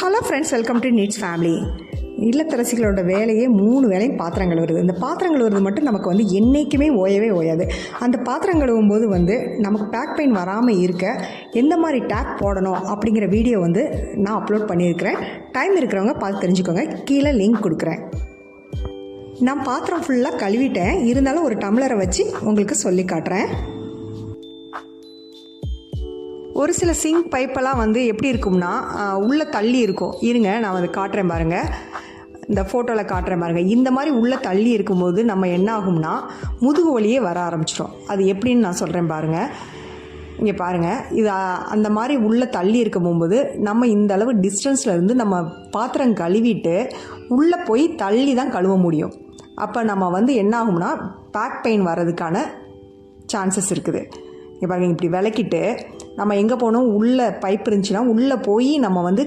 Hello friends welcome to Neets family இல்லத்தரசிகளோட வேலையே மூணு வேலையும் பாத்திரம் கழுவுறது இந்த பாத்திரம் கழுவுறது மட்டும் நமக்கு வந்து என்றைக்குமே ஓயவே ஓயாது. அந்த பாத்திரம் கழுவும் போது வந்து நமக்கு பேக் பெயின் வராமல் இருக்க எந்த மாதிரி டேக் போடணும் அப்படிங்கிற வீடியோ வந்து நான் அப்லோட் பண்ணியிருக்கிறேன். டைம் இருக்கிறவங்க பார்த்து தெரிஞ்சுக்கோங்க. கீழே லிங்க் கொடுக்குறேன். நான் பாத்திரம் ஃபுல்லாக கழுவிட்டேன். இருந்தாலும் ஒரு டம்ளரை வச்சு உங்களுக்கு சொல்லி காட்டுறேன். ஒரு சில சிங்க் பைப்பெல்லாம் வந்து எப்படி இருக்கும்னா உள்ளே தள்ளி இருக்கும். இருங்க நான் அதை காட்டுறேன் பாருங்கள் இந்த ஃபோட்டோவில் காட்டுறேன் பாருங்கள் இந்த மாதிரி உள்ளே தள்ளி இருக்கும்போது நம்ம என்ன ஆகும்னா முதுகு வலியே வர ஆரம்பிச்சிடும். அது எப்படின்னு நான் சொல்கிறேன் பாருங்கள் இங்கே பாருங்கள் இது அந்த மாதிரி உள்ளே தள்ளி இருக்கும் போகும்போது நம்ம இந்த அளவு டிஸ்டன்ஸில் இருந்து நம்ம பாத்திரம் கழுவிட்டு உள்ளே போய் தள்ளி தான் கழுவ முடியும். அப்போ நம்ம வந்து என்ன ஆகும்னா பேக் பெயின் வர்றதுக்கான சான்சஸ் இருக்குது. இங்கே பாருங்கள் இப்படி விளக்கிட்டு நம்ம எங்கே போகணும் உள்ளே பைப் இருந்துச்சுன்னா உள்ளே போய் நம்ம வந்து